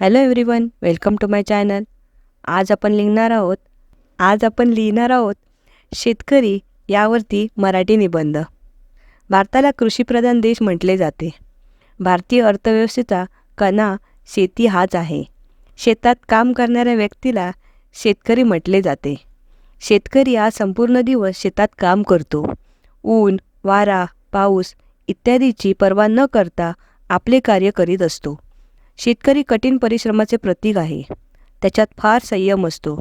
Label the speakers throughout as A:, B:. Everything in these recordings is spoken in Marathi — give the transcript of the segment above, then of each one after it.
A: Hello everyone welcome to my channel आज आपण लिहिणार आहोत आज आपण लिहिणार आहोत शेतकरी यावरती मराठी निबंध. भारताला कृषीप्रधान देश म्हटले जाते. भारतीय अर्थव्यवस्थेचा कणा शेती हाच आहे. शेतात काम करणाऱ्या व्यक्तीला शेतकरी म्हटले जाते. शेतकरी हा संपूर्ण दिवस शेतात काम करतो. ऊन वारा पाऊस इत्यादीची पर्वा न करता आपले कार्य करीत असतो. शेतकरी कठीण परिश्रमाचे प्रतीक आहे. त्याच्यात फार संयम असतो.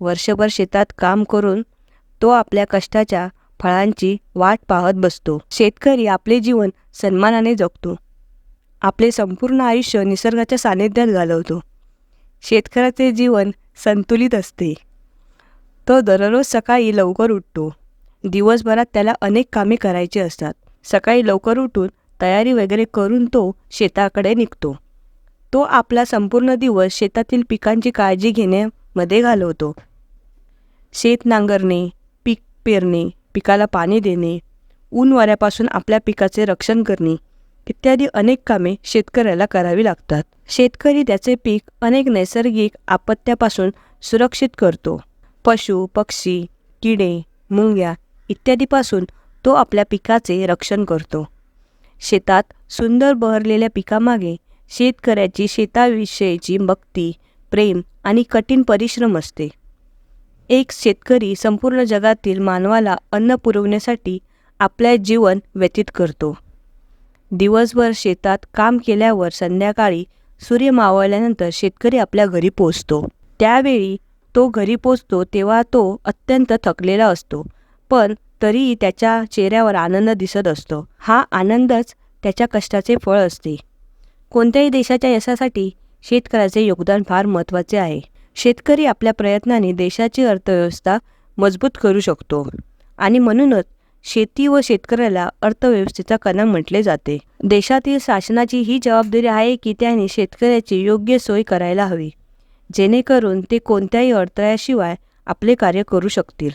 A: वर्षभर शेतात काम करून तो आपल्या कष्टाच्या फळांची वाट पाहत बसतो. शेतकरी आपले जीवन सन्मानाने जगतो. आपले संपूर्ण आयुष्य निसर्गाच्या सानिध्यात घालवतो. शेतकऱ्याचे जीवन संतुलित असते. तो दररोज सकाळी लवकर उठतो. दिवसभरात त्याला अनेक कामे करायची असतात. सकाळी लवकर उठून तयारी वगैरे करून तो शेताकडे निघतो. तो आपला संपूर्ण दिवस शेतातील पिकांची काळजी घेण्यामध्ये घालवतो. शेत नांगरणे पीक पेरणे पिकाला पाणी देणे ऊन वाऱ्यापासून आपल्या पिकाचे रक्षण करणे इत्यादी अनेक कामे शेतकऱ्याला करावी लागतात. शेतकरी त्याचे पीक अनेक नैसर्गिक आपत्त्यापासून सुरक्षित करतो. पशु पक्षी किडे मुंग्या इत्यादीपासून तो आपल्या पिकाचे रक्षण करतो. शेतात सुंदर बहरलेल्या पिकामागे शेतकऱ्याची शेताविषयीची भक्ती प्रेम आणि कठीण परिश्रम असते. एक शेतकरी संपूर्ण जगातील मानवाला अन्न पुरवण्यासाठी आपले जीवन व्यतीत करतो. दिवसभर शेतात काम केल्यावर संध्याकाळी सूर्य मावळल्यानंतर शेतकरी आपल्या घरी पोचतो त्यावेळी तो घरी पोचतो तेव्हा तो अत्यंत थकलेला असतो पण तरीही त्याच्या चेहऱ्यावर आनंद दिसत असतो. हा आनंदच त्याच्या कष्टाचे फळ असते. कोणत्याही देशाच्या यशासाठी शेतकऱ्याचे योगदान फार महत्त्वाचे आहे. शेतकरी आपल्या प्रयत्नाने देशाची अर्थव्यवस्था मजबूत करू शकतो. आणि म्हणूनच शेती व शेतकऱ्याला अर्थव्यवस्थेचा कणा म्हटले जाते. देशातील शासनाची ही जबाबदारी आहे की त्याने शेतकऱ्याची योग्य सोय करायला हवी जेणेकरून ते कोणत्याही अडथळ्याशिवाय आपले कार्य करू शकतील.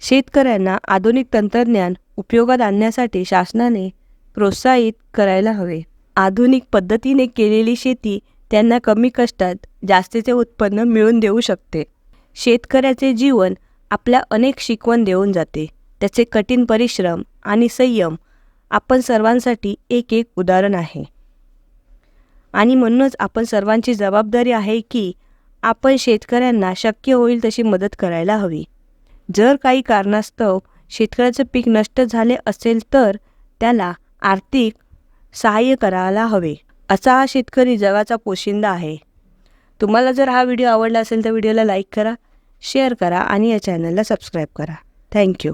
A: शेतकऱ्यांना आधुनिक तंत्रज्ञान उपयोगात आणण्यासाठी शासनाने प्रोत्साहित करायला हवे. आधुनिक पद्धतीने केलेली शेती त्यांना कमी कष्टात जास्तीचे उत्पन्न मिळवून देऊ शकते. शेतकऱ्याचे जीवन आपल्या अनेक शिकवण देऊन जाते. त्याचे कठीण परिश्रम आणि संयम आपण सर्वांसाठी एक एक उदाहरण आहे. आणि म्हणूनच आपण सर्वांची जबाबदारी आहे की आपण शेतकऱ्यांना शक्य होईल तशी मदत करायला हवी. जर काही कारणास्तव शेतकऱ्याचं पीक नष्ट झाले असेल तर त्याला आर्थिक सहाय्य करायला हवे. असा हा शेतकरी जगाचा पोशिंदा आहे. तुम्हाला जर हा व्हिडिओ आवडला असेल तर व्हिडिओला लाईक करा शेअर करा आणि या चॅनलला सबस्क्राईब करा. थँक्यू.